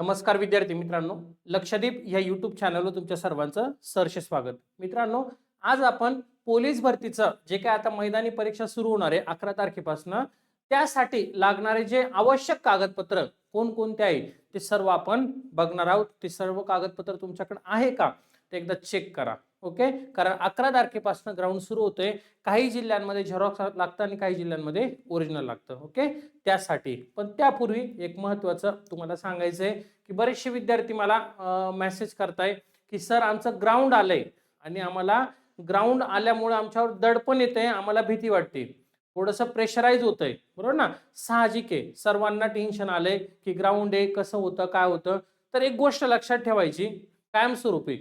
नमस्कार विद्यार्थी मित्रांनो लक्षदीप या युट्यूब चॅनलवर तुमच्या सर्वांचं सरश स्वागत. मित्रांनो आज आपण पोलीस भरतीचं जे काय आता मैदानी परीक्षा सुरू होणार आहे अकरा तारखेपासून त्यासाठी लागणारे जे आवश्यक कागदपत्र कोणकोणते आहे ते सर्व आपण बघणार आहोत. ते सर्व कागदपत्र तुमच्याकडे आहे का? ते एकदा चेक करा. ओके? कारण अकरा तारखेपासून ग्राउंड सुरू होतोय. काही जिल्ह्यांमध्ये झेरॉक्स लागतं आणि काही जिल्ह्यांमध्ये ओरिजिनल लागतं ओके? त्यासाठी. पण त्यापूर्वी एक महत्वाचं तुम्हाला सांगायचं आहे की बरेचसे विद्यार्थी मला मेसेज करताय की सर आमचं ग्राउंड आलंय. आणि आम्हाला ग्राउंड आल्यामुळे आमच्यावर दडपण येतंय आम्हाला भीती वाटते. थोडंसं प्रेशराईज होतंय. बरोबर ना? साहजिक आहे. सर्वांना टेन्शन आलंय की ग्राउंड आहे कसं होतं काय होतं? तर एक गोष्ट लक्षात ठेवायची. कायमस्वरूपी.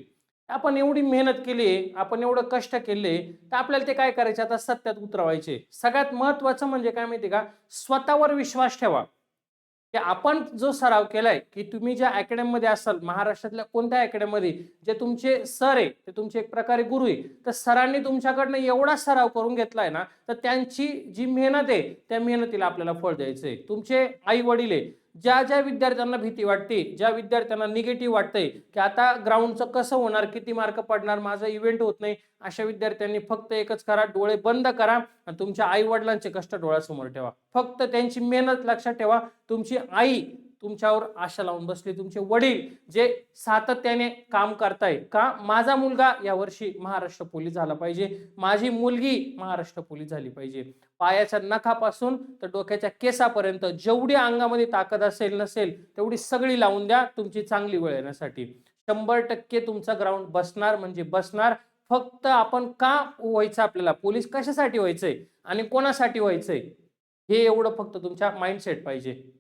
आपण एवढी मेहनत केली आपण एवढं कष्ट केले तर आपल्याला ते काय करायचे? आता सत्यात उतरवायचे. सगळ्यात महत्वाचं म्हणजे काय माहिती का? स्वतःवर विश्वास ठेवा. की आपण जो सराव केलाय की तुम्ही ज्या अकॅडमीमध्ये असाल महाराष्ट्रातल्या कोणत्या अकॅडमीमध्ये जे तुमचे सर आहे ते तुमचे एक प्रकारे गुरु आहे तर सरांनी तुमच्याकडनं एवढा सराव करून घेतलाय ना तर त्यांची जी मेहनत आहे त्या मेहनतीला आपल्याला फळ द्यायचंय. तुमचे आई वडील आहे ज्या ज्या विद्यार्थ्यांना भीती वाटते ज्या विद्यार्थ्यांना निगेटिव्ह वाटतंय की आता ग्राउंडचं कसं होणार किती मार्क पडणार माझा इव्हेंट होत नाही अशा विद्यार्थ्यांनी फक्त एकच करा डोळे बंद करा आणि तुमच्या आई वडिलांचे कष्ट डोळ्यासमोर ठेवा. फक्त त्यांची मेहनत लक्षात ठेवा. तुमची आई तुमच्यावर आशा लावून बसली. तुमचे वडील जे सातत्याने काम करताय का? माझा मुलगा यावर्षी महाराष्ट्र पोलीस झाला पाहिजे. माझी मुलगी महाराष्ट्र पोलीस झाली पाहिजे. पायाच्या नखापासून तर डोक्याच्या केसापर्यंत जेवढी अंगामध्ये ताकद असेल नसेल तेवढी सगळी लावून द्या तुमची चांगली वेळ येण्यासाठी. शंभर टक्के तुमचा ग्राउंड बसणार म्हणजे बसणार. फक्त आपण का व्हायचं आपल्याला? पोलीस कशासाठी व्हायचंय? आणि कोणासाठी व्हायचंय? हे एवढं फक्त तुमच्या माइंडसेट पाहिजे.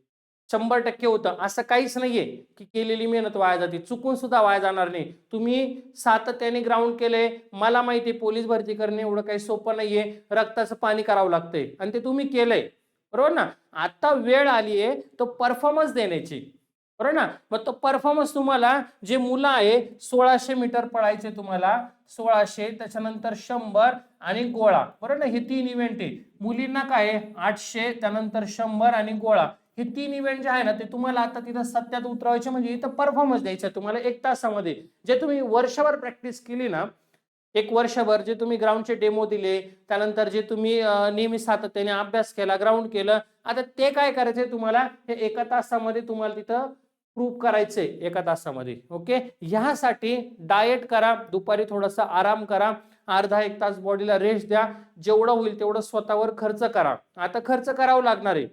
शंभर टक्के होतं. असं काहीच नाहीये की केलेली मेहनत वाया जाते. चुकून सुद्धा वाया जाणार नाही. तुम्ही सातत्याने ग्राउंड केले मला माहिती पोलीस भरती करणे एवढं काही सोपं नाहीये. रक्ताचं पाणी करावं लागतंय. आणि ते तुम्ही केलंय. बरोबर ना? आता वेळ आली आहे तो परफॉर्मन्स देण्याची. बरोबर ना? मग तो परफॉर्मन्स तुम्हाला जे मुलं आहे सोळाशे मीटर पळायचे तुम्हाला. सोळाशे त्याच्यानंतर शंभर आणि गोळा. बरोबर ना? हे तीन इव्हेंट आहे. मुलींना काय आहे? आठशे त्यानंतर शंभर आणि गोळा. हे तीन इव्हेंट जे आहे ना ते तुम्हाला आता तिथं सत्यात उतरवायचे म्हणजे इथं परफॉर्मन्स द्यायचा तुम्हाला एक तासामध्ये. जे तुम्ही वर्षभर प्रॅक्टिस केली ना एक वर्षभर जे तुम्ही ग्राउंडचे डेमो दिले त्यानंतर जे तुम्ही नेहमी सातत्याने अभ्यास केला ग्राउंड केलं आता ते काय करायचंय तुम्हाला? हे एका तासामध्ये तुम्हाला तिथं प्रूव्ह करायचंय एका तासामध्ये ओके ह्यासाठी डाएट करा दुपारी थोडासा आराम करा अर्धा एक तास बॉडीला रेस्ट द्या जेवढं होईल तेवढं स्वतःवर खर्च करा. आता खर्च करावं लागणार आहे.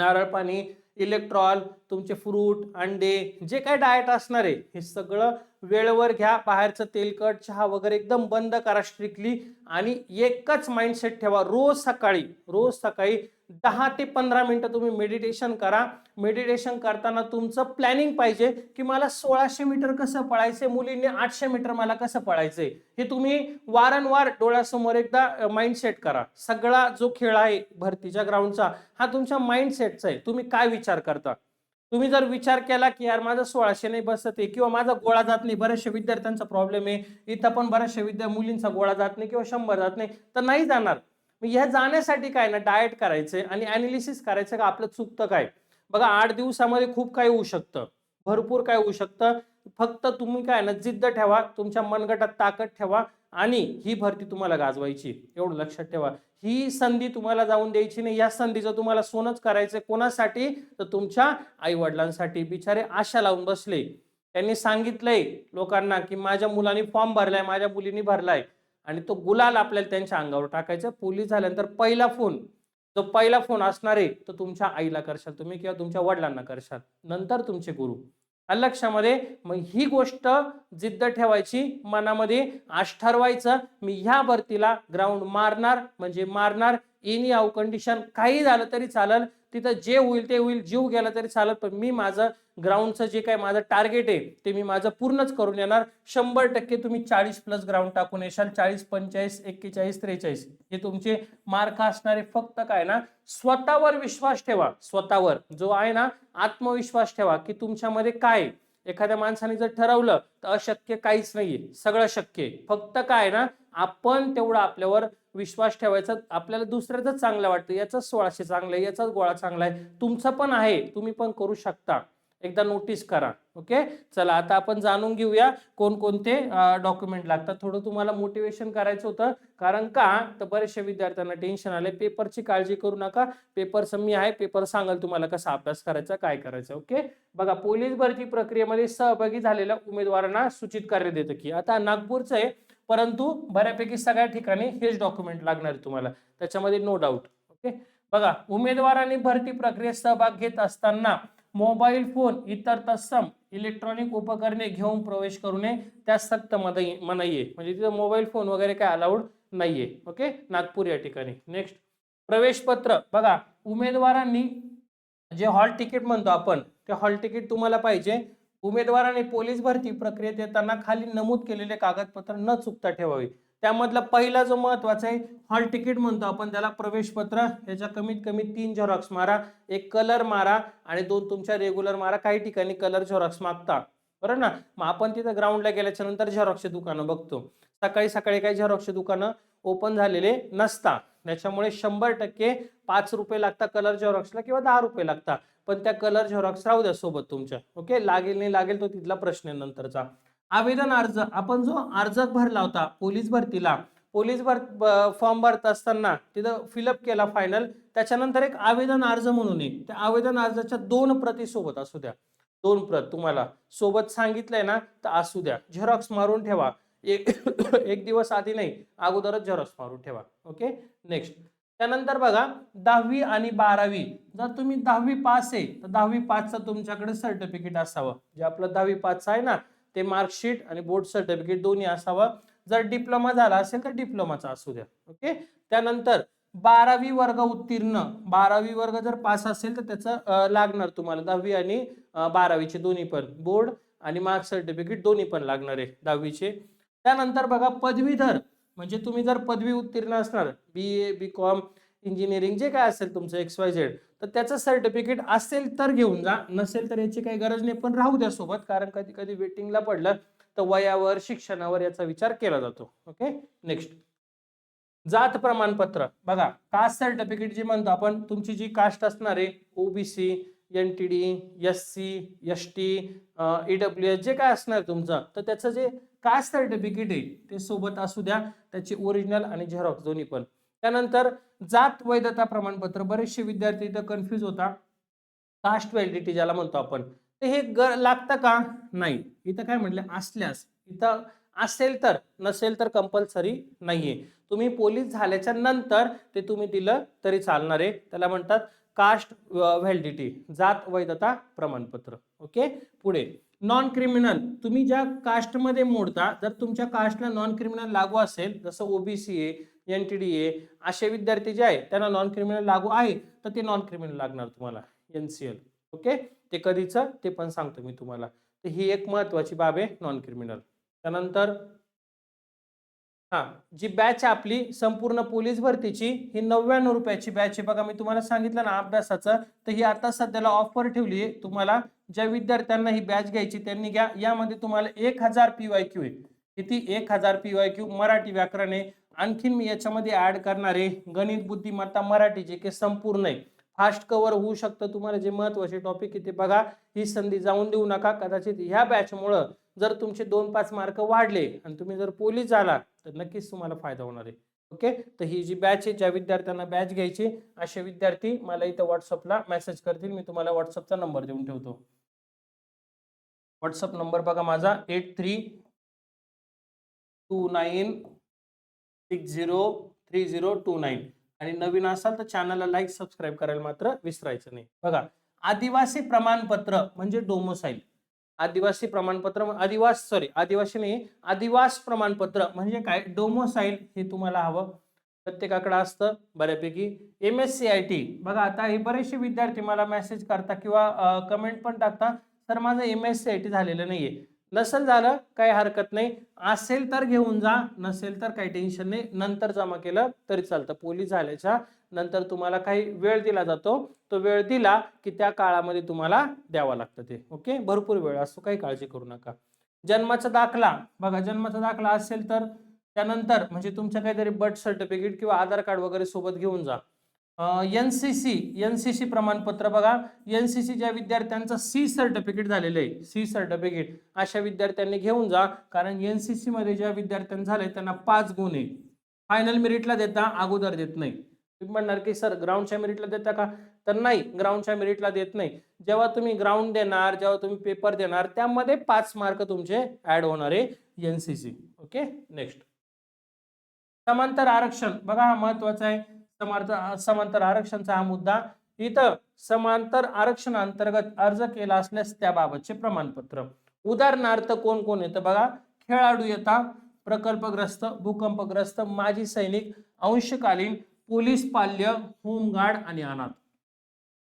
नारळ पाणी इलेक्ट्रॉल तुमचे फ्रूट अंडे जे काय डाएट असणार आहे हे सगळं वेळेवर घ्या. बाहेरचं तेलकट चहा वगैरे एकदम बंद करा स्ट्रिक्टली आणि एकच माइंडसेट ठेवा. रोज सकाळी रोज सकाळी दहा ते पंधरा मिनटं तुम्ही मेडिटेशन करा. मेडिटेशन करताना तुमचं प्लॅनिंग पाहिजे की मला सोळाशे मीटर कसं पळायचंय? मुलींनी आठशे मीटर मला कसं पळायचंय? हे तुम्ही वारंवार डोळ्यासमोर एकदा माइंडसेट करा. सगळा जो खेळ आहे भरतीच्या ग्राउंडचा हा तुमच्या माइंडसेटचा आहे. तुम्ही काय विचार करता? तुम्ही जर विचार केला की यार माझं सोळाशे नाही बसत आहे किंवा माझा गोळा जात नाही बऱ्याचशा विद्यार्थ्यांचा प्रॉब्लेम आहे. इथं पण बऱ्याचशा विद्या मुलींचा गोळा जात नाही किंवा शंभर जात नाही तर नाही जाणार. मग ह्या जाण्यासाठी काय ना डाएट करायचंय आणि अॅनालिसिस करायचं का आपलं चुकतं काय? बघा आठ दिवसामध्ये खूप काही होऊ शकतं. भरपूर काय होऊ शकतं. फक्त तुम्ही काय ना जिद्द ठेवा तुमच्या मनगटात ताकद ठेवा आणि ही भरती तुम्हाला गाजवायची. एवढं लक्षात ठेवा. ही संधी तुम्हाला जाऊन द्यायची नाही. या संधीचं तुम्हाला सोनच करायचं कोणासाठी? तर तुमच्या आई वडिलांसाठी बिचारे आशा लावून बसले. त्यांनी सांगितलंय लोकांना की माझ्या मुलांनी फॉर्म भरलाय माझ्या मुलींनी भरलाय. आणि तो गुलाल आपल्याला त्यांच्या अंगावर टाकायचा. पोलीस झाल्यानंतर पहिला फोन जो पहिला फोन असणार आहे तो तुमच्या आईला करशाल तुम्ही किंवा तुमच्या वडिलांना करशाल. नंतर तुमचे गुरु. लक्षामध्ये मग ही गोष्ट जिद्द ठेवायची मनामध्ये आश ठरवायचं मी ह्या भरतीला ग्राउंड मारणार म्हणजे मारणार एनी आव कंडिशन काही झालं तरी चालेल. तिथं जे होईल ते होईल जीव गेला तरी चालत पण मी माझं ग्राउंडचं जे काय माझं टार्गेट आहे ते मी माझं पूर्णच करून येणार. शंभर टक्के तुम्ही चाळीस प्लस ग्राउंड टाकून येशाल. चाळीस पंचेचाळीस एक्केचाळीस त्रेचाळीस. हे तुमचे मार्क असणारे फक्त काय ना स्वतःवर विश्वास ठेवा. स्वतःवर. जो आहे ना आत्मविश्वास ठेवा की तुमच्यामध्ये काय एखाद्या माणसाने जर ठरवलं तर अशक्य काहीच नाहीये. सगळं शक्य आहे. फक्त काय ना आपण तेवढं आपल्यावर विश्वास ठेवायचा. आपल्याला दुसऱ्याच चांगलं वाटतं. याचाच सोळाशे चांगलं आहे याचाच गोळा चांगला आहे. तुमचं पण आहे तुम्ही पण करू शकता. एकदा नोटीस करा ओके चला आता आपण जाणून घेऊया कोणकोणते डॉक्युमेंट लागतात. थोडं तुम्हाला मोटिवेशन करायचं होतं. कारण का? तर बरेचशा विद्यार्थ्यांना टेन्शन आले पेपरची काळजी करू नका. पेपरचं मी आहे. पेपर सांगाल तुम्हाला कसा अभ्यास करायचा काय करायचं ओके बघा पोलीस भरती प्रक्रियेमध्ये सहभागी झालेल्या उमेदवारांना सूचित कार्य देतं की आता नागपूरचं आहे परंतु बऱ्यापैकी सगळ्या ठिकाणी हेच डॉक्युमेंट लागणार आहे तुम्हाला. त्याच्यामध्ये नो डाऊट ओके बघा उमेदवारांनी भरती प्रक्रियेत सहभाग घेत असताना मोबाईल फोन इतर तत्सम इलेक्ट्रॉनिक उपकरणे घेऊन प्रवेश करू नये. त्या सक्त मनाई मनाई आहे म्हणजे तिथं मोबाईल फोन वगैरे काय अलाउड नाहीये. ओके? नागपूर या ठिकाणी. नेक्स्ट प्रवेश पत्र बघा उमेदवारांनी जे हॉल तिकीट म्हणतो आपण ते हॉल तिकीट तुम्हाला पाहिजे. उमेदवारांनी पोलीस भरती प्रक्रियेत येताना खाली नमूद केलेले कागदपत्र न चुकता ठेवावे. त्यामधला पहिला जो महत्त्वाचा आहे हॉल तिकीट म्हणतो आपण त्याला प्रवेश पत्र याच्या कमीत कमी तीन झेरॉक्स मारा एक कलर मारा आणि दोन तुमच्या रेग्युलर मारा काही ठिकाणी कलर झेरॉक्स मागता. बरोबर ना? मग आपण तिथं ग्राउंडला गेल्याच्यानंतर झेरॉक्सचे दुकानं बघतो. सकाळी सकाळी काही झेरॉक्सचे दुकानं ओपन झालेले नसता. त्याच्यामुळे शंभर टक्के पाच रुपये लागतात कलर झेरॉक्सला किंवा दहा रुपये लागतात पण त्या कलर झेरॉक्स राहू द्या सोबत तुमच्या. ओके लागेल नाही लागेल तो तिथला प्रश्न नंतरचा. आवेदन अर्ज आपण जो अर्ज भरला होता पोलीस भरतीला पोलीस भर फॉर्म भरत असताना तिथं फिलअप केला फायनल त्याच्यानंतर एक आवेदन अर्ज म्हणून येईल त्या आवेदन अर्जाच्या दोन प्रती सोबत असू द्या. दोन प्रत तुम्हाला. सोबत सांगितलंय ना तर असू द्या. झेरॉक्स मारून ठेवा. एक एक दिवस आधी नाही अगोदरच झेरॉक्स मारून ठेवा. ओके? नेक्स्ट त्यानंतर बघा दहावी आणि बारावी. जर तुम्ही दहावी पास आहे तर दहावी पाचचं तुमच्याकडे सर्टिफिकेट असावं. जे आपलं दहावी पासचं आहे ना ते मार्कशीट आणि बोर्ड सर्टिफिकेट दोन्ही असावं. जर डिप्लोमा झाला असेल तर डिप्लोमाचा असू द्या. ओके त्यानंतर बारावी वर्ग उत्तीर्ण. बारावी वर्ग जर पास असेल तर त्याचं लागणार तुम्हाला दहावी आणि बारावीचे दोन्ही पण. बोर्ड आणि मार्क सर्टिफिकेट दोन्ही पण लागणार आहे दहावीचे. त्यानंतर बघा पदवीधर. म्हणजे तुम्ही जर पदवी उत्तीर्ण असणार बी ए बी कॉम इंजिनिअरिंग जे काय असेल तुमचं एक्स वाय झेड तर त्याचं सर्टिफिकेट असेल तर घेऊन जा. नसेल तर याची काही गरज नाही पण राहू द्या सोबत कारण कधी कधी वेटिंगला पडलं तर वयावर शिक्षणावर याचा विचार केला जातो. ओके नेक्स्ट जात प्रमाणपत्र. बघा कास्ट सर्टिफिकेट जे म्हणतो आपण तुमची जी कास्ट असणार आहे OBC N T D S C S T E W S जे काय असणार तुमचं तर त्याचं जे कास्ट सर्टिफिकेट आहे ते सोबत असू द्या त्याची ओरिजिनल आणि झेरॉक्स दोन्ही पण. त्यानंतर जात वैधता प्रमाणपत्र. बरेचसे विद्यार्थी इथं कन्फ्यूज होता. कास्ट व्हॅलिडिटी ज्याला म्हणतो आपण. तर हे ग लागतं का? नाही. इथं काय म्हटलं? असल्यास. इथं असेल तर नसेल तर कंपल्सरी नाहीये. तुम्ही पोलीस झाल्याच्यानंतर ते तुम्ही दिलं तरी चालणार आहे. त्याला म्हणतात कास्ट व्हॅलिडिटी जात वैधता प्रमाणपत्र. ओके? पुढे. नॉन क्रिमिनल तुम्ही ज्या कास्टमध्ये मोडता जर तुमच्या कास्टला नॉन क्रिमिनल लागू असेल जसं ओबीसी आहे एन टी डी आहे असे विद्यार्थी जे आहे त्यांना नॉन क्रिमिनल लागू आहे तर ते नॉन क्रिमिनल लागणार तुम्हाला एन सी एल ओके ते कधीचं ते पण सांगतो मी तुम्हाला. तर ही एक महत्वाची बाब आहे नॉन क्रिमिनल त्यानंतर हा जी बॅच आहे आपली संपूर्ण पोलीस भरतीची ही नव्याण्णव रुपयाची बॅच आहे. बघा मी तुम्हाला सांगितलं ना अभ्यासाचं तर ही आता सध्याला ऑफर ठेवली आहे तुम्हाला ज्या विद्यार्थ्यांना ही बॅच घ्यायची त्यांनी घ्या. यामध्ये तुम्हाला एक हजार पी वाय क्यू आहे. किती? एक हजार पी वाय क्यू मराठी व्याकरण आहे. आणखीन मी याच्यामध्ये ऍड करणारे गणित बुद्धिमत्ता मराठी जे काही संपूर्ण आहे. फास्ट कव्हर होऊ शकतं तुम्हाला. जे महत्त्वाचे टॉपिक आहे ते बघा. ही संधी जाऊन देऊ नका. कदाचित ह्या बॅचमुळं जर तुमचे दोन पाच मार्क वाढले आणि तुम्ही जर पोलीस झाला तर नक्कीच तुम्हाला फायदा होणार आहे. ओके तर ही जी बॅच आहे ज्या विद्यार्थ्यांना बॅच घ्यायची असे विद्यार्थी मला इथं व्हॉट्सअपला मेसेज करतील. मी तुम्हाला व्हॉट्सअपचा नंबर देऊन ठेवतो. व्हॉट्सअप नंबर बघा माझा eight three two nine six zero three zero two nine. आणि नवीन असाल तर चॅनलला लाईक सबस्क्राईब करायला मात्र विसरायचं नाही. बघा आदिवासी प्रमाणपत्र म्हणजे डोमोसाईल आदिवासी प्रमाणपत्र आदिवास सॉरी आदिवासी नाही आदिवास प्रमाणपत्र म्हणजे काय? डोमोसाईल हे तुम्हाला हवं. प्रत्येकाकडे असतं बऱ्यापैकी. M S C I T बघा आता हे बरेचसे विद्यार्थी मला मेसेज करता किंवा कमेंट पण टाकता. तर माझं M S C I T झालेलं नाही आहे नसेल झालं काही हरकत नाही. असेल तर घेऊन जा नसेल तर काही टेन्शन नाही. नंतर जमा केलं तरी चालतं. पोलीस झाल्याच्यानंतर तुम्हाला काही वेळ दिला जातो. तो वेळ दिला की त्या काळामध्ये तुम्हाला द्यावा लागतं ते. ओके? भरपूर वेळ असतो काही काळजी करू नका. जन्माचा दाखला. बघा जन्माचा दाखला असेल तर त्यानंतर म्हणजे तुमचं काहीतरी बर्थ सर्टिफिकेट किंवा आधार कार्ड वगैरे सोबत घेऊन जा. N C C N C C प्रमाणपत्र बघा. एन सी सी ज्या विद्यार्थ्यांचं सी सर्टिफिकेट झालेलं आहे. सी सर्टिफिकेट अशा विद्यार्थ्यांनी घेऊन जा. कारण एन सी सी मध्ये ज्या विद्यार्थ्यांना झाले त्यांना पाच गुण आहे. फायनल मेरिटला देता अगोदर देत नाही. तुम्ही म्हणणार की सर ग्राउंडच्या मेरिटला देता का? तर नाही ग्राउंडच्या मेरिटला देत नाही. जेव्हा तुम्ही ग्राउंड देणार जेव्हा तुम्ही पेपर देणार त्यामध्ये पाच मार्क तुमचे ऍड होणार आहे N C C okay next समांतर आरक्षण. बघा हा महत्त्वाचा आहे. समांतर समांतर आरक्षणचा हा मुद्दा इथं समांतर आरक्षण अंतर्गत अर्ज केला असल्यास त्याबाबतचे प्रमाणपत्र. उदाहरणार्थ कोण कोण येतं बघा खेळाडू येतात प्रकल्पग्रस्त भूकंपग्रस्त माजी सैनिक अंशकालीन पोलीस पाल्य होमगार्ड आणि अनाथ.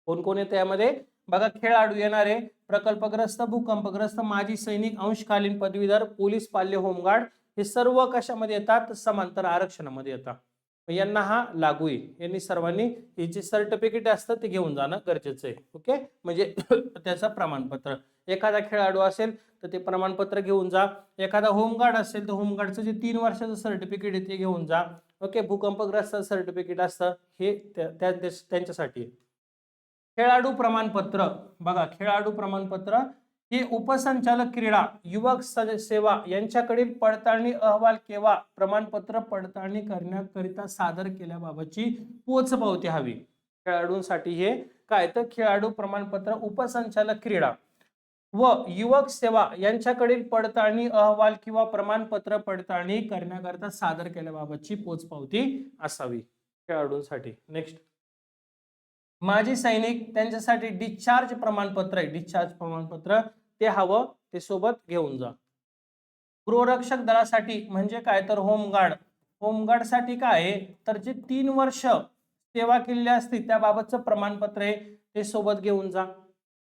कोण कोण येतं यामध्ये? बघा खेळाडू येणारे प्रकल्पग्रस्त भूकंपग्रस्त माजी सैनिक अंशकालीन पदवीधर पोलीस पाल्य होमगार्ड हे सर्व कशामध्ये येतात? समांतर आरक्षणामध्ये येतात. यांना हा लागू आहे यांनी सर्वांनी हे जे सर्टिफिकेट असतं ते घेऊन जाणं गरजेचं आहे. ओके म्हणजे त्याचं प्रमाणपत्र. एखादा खेळाडू असेल तर ते प्रमाणपत्र घेऊन जा. एखादा होमगार्ड असेल तर होमगार्डचं जे तीन वर्षाचं सर्टिफिकेट आहे ते घेऊन जा. ओके भूकंपग्रस्त सर्टिफिकेट असतं हे त्या त्यांच्यासाठी. खेळाडू प्रमाणपत्र. बघा खेळाडू प्रमाणपत्र हे उपसंचालक क्रीडा युवक सेवा यांच्याकडील पडताळणी अहवाल किंवा प्रमाणपत्र पडताळणी करण्याकरिता सादर केल्याबाबतची पोचपावती हवी. खेळाडूंसाठी हे काय? तर खेळाडू प्रमाणपत्र उपसंचालक क्रीडा व युवक सेवा यांच्याकडील पडताळणी अहवाल किंवा प्रमाणपत्र पडताळणी करण्याकरिता सादर केल्याबाबतची पोचपावती असावी. खेळाडूंसाठी. नेक्स्ट माजी सैनिक त्यांच्यासाठी डिस्चार्ज प्रमाणपत्र आहे. डिस्चार्ज प्रमाणपत्र ते हवं ते सोबत घेऊन जा. गृहरक्षक दलासाठी म्हणजे काय? तर होमगार्ड. होमगार्डसाठी काय आहे? तर जे तीन वर्ष सेवा केलेली असते त्याबाबतचं प्रमाणपत्र आहे ते सोबत घेऊन जा.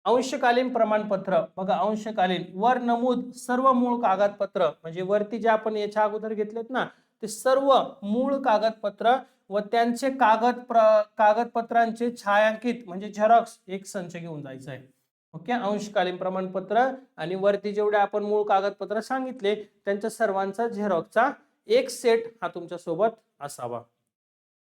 अंशकालीन प्रमाणपत्र. बघा अंशकालीन. वर नमूद सर्व मूळ कागदपत्र म्हणजे वरती जे आपण याच्या अगोदर घेतलेत ना ते सर्व मूळ कागदपत्र व त्यांचे कागद प्र कागदपत्रांचे छायांकित म्हणजे झेरॉक्स एक संच घेऊन जायचं आहे. ओके? अंशकालीन प्रमाणपत्र आणि वरती जेवढे आपण मूळ कागदपत्र सांगितले त्यांच्या सर्वांचा झेरॉक्सचा एक सेट हा तुमच्यासोबत असावा.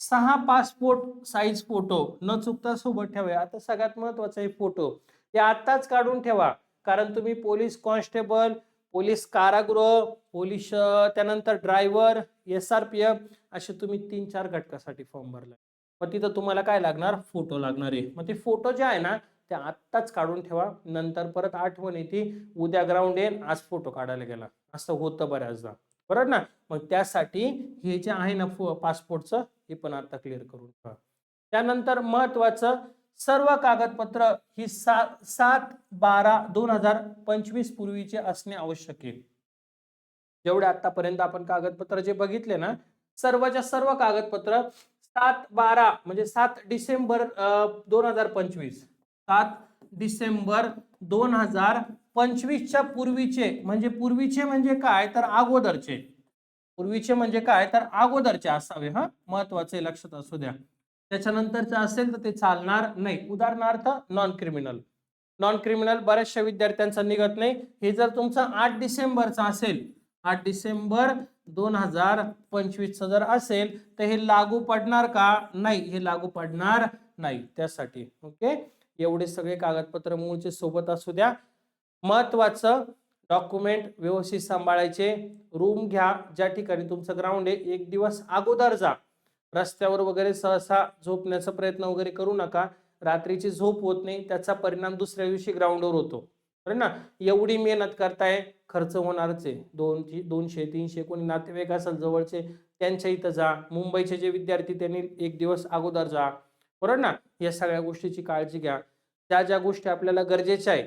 सहा पासपोर्ट साईज फोटो न चुकता सोबत ठेवा आता सगळ्यात महत्त्वाचा आहे फोटो ते आत्ताच काढून ठेवा. कारण तुम्ही पोलीस कॉन्स्टेबल पोलीस कारागृह पोलीस त्यानंतर driver S R P F असे तुम्ही तीन चार घटकासाठी फॉर्म भरला मग तिथं तुम्हाला काय लागणार? फोटो लागणार आहे. मग ते फोटो जे आहे ना ते आत्ताच काढून ठेवा. नंतर परत आठवण येते. उद्या ग्राउंड येईल आज फोटो काढायला गेला. असं होतं बऱ्याचदा. बरोबर ना? मग त्यासाठी हे जे आहे ना पासपोर्टचं हे पण आता क्लिअर करून ठेवा. त्यानंतर महत्वाचं सर्व कागदपत्र ही सात सात बारा दोन हजार पंचवीस पूर्वीचे असणे आवश्यक आहे. जेवढे आतापर्यंत आपण कागदपत्र जे बघितले ना सर्वच्या सर्व कागदपत्र सात बारा म्हणजे सात डिसेंबर दोन हजार पंचवीस. सात डिसेंबर दोन हजार पंचवीसच्या पूर्वीचे म्हणजे पूर्वीचे म्हणजे काय? तर अगोदरचे. पूर्वीचे म्हणजे काय? तर अगोदरचे असावे हा? महत्त्वाचे लक्षात असू द्या. त्याच्यानंतरचं असेल तर ते चालणार नाही. उदाहरणार्थ नॉन क्रिमिनल नॉन क्रिमिनल बऱ्याचशा विद्यार्थ्यांचा निघत नाही. हे जर तुमचं आठ डिसेंबरचं असेल आठ डिसेंबर दोन हजार पंचवीसचं जर असेल तर हे लागू पडणार का? नाही हे लागू पडणार नाही. त्यासाठी ओके? एवढे सगळे कागदपत्र मूळचे सोबत असू द्या. महत्वाचं डॉक्युमेंट व्यवस्थित सांभाळायचे. रूम घ्या. ज्या ठिकाणी तुमचं ग्राउंड आहे एक दिवस अगोदर जा. रस्त्यावर वगैरे सहसा झोपण्याचा प्रयत्न वगैरे करू नका. रात्रीची झोप होत नाही त्याचा परिणाम दुसऱ्या दिवशी ग्राउंडवर होतो. बरं ना? एवढी मेहनत करताय खर्च होणारच आहे. दोन दोनशे तीनशे कोणी नातेवाईक असेल जवळचे त्यांच्या इथं जा. मुंबईचे जे विद्यार्थी त्यांनी एक दिवस अगोदर जा. बरोबर ना? या सगळ्या गोष्टीची काळजी घ्या. त्या ज्या गोष्टी आपल्याला गरजेच्या आहे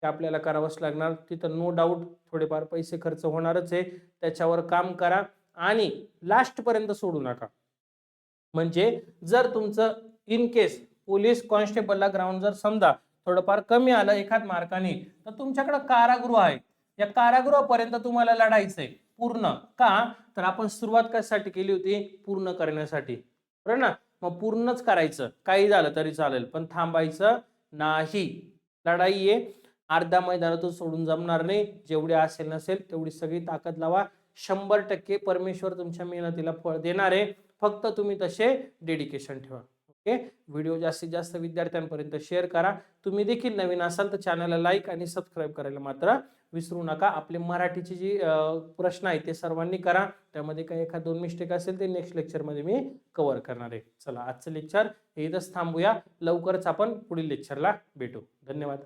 त्या आपल्याला करावंच लागणार. तिथं नो डाऊट थोडेफार पैसे खर्च होणारच आहे. त्याच्यावर काम करा आणि लास्टपर्यंत सोडू नका. म्हणजे जर तुमचं इन केस पोलीस कॉन्स्टेबलला ग्राउंड जर समजा थोडंफार कमी आलं एखाद मार्काने तर तुमच्याकडे कारागृह आहे. या कारागृहापर्यंत तुम्हाला लढायचंय पूर्ण. का? तर आपण सुरुवात कशासाठी केली होती? पूर्ण करण्यासाठी. बरोबर ना? मग पूर्णच करायचं. काही झालं तरी चालेल पण थांबायचं नाही. लढाई आहे अर्ध्या मैदानातून सोडून जमणार नाही. जेवढी असेल नसेल तेवढी सगळी ताकद लावा. शंभर टक्के परमेश्वर तुमच्या मेहनतीला फळ देणार. आहे फक्त तुम्ही तसे डेडिकेशन ठेवा. ओके? व्हिडिओ जास्तीत जास्त विद्यार्थ्यांपर्यंत शेअर करा. तुम्ही देखील नवीन असाल तर चॅनलला लाईक आणि सबस्क्राईब करायला मात्र विसरू नका. आपले मराठीचे जी प्रश्न आहेत ते सर्वांनी करा. त्यामध्ये काही एखाद दोन मिस्टेक असेल ते नेक्स्ट लेक्चरमध्ये मी कव्हर करणार आहे. चला आजचं लेक्चर हे इथंच थांबूया. लवकरच आपण पुढील लेक्चरला भेटू. धन्यवाद.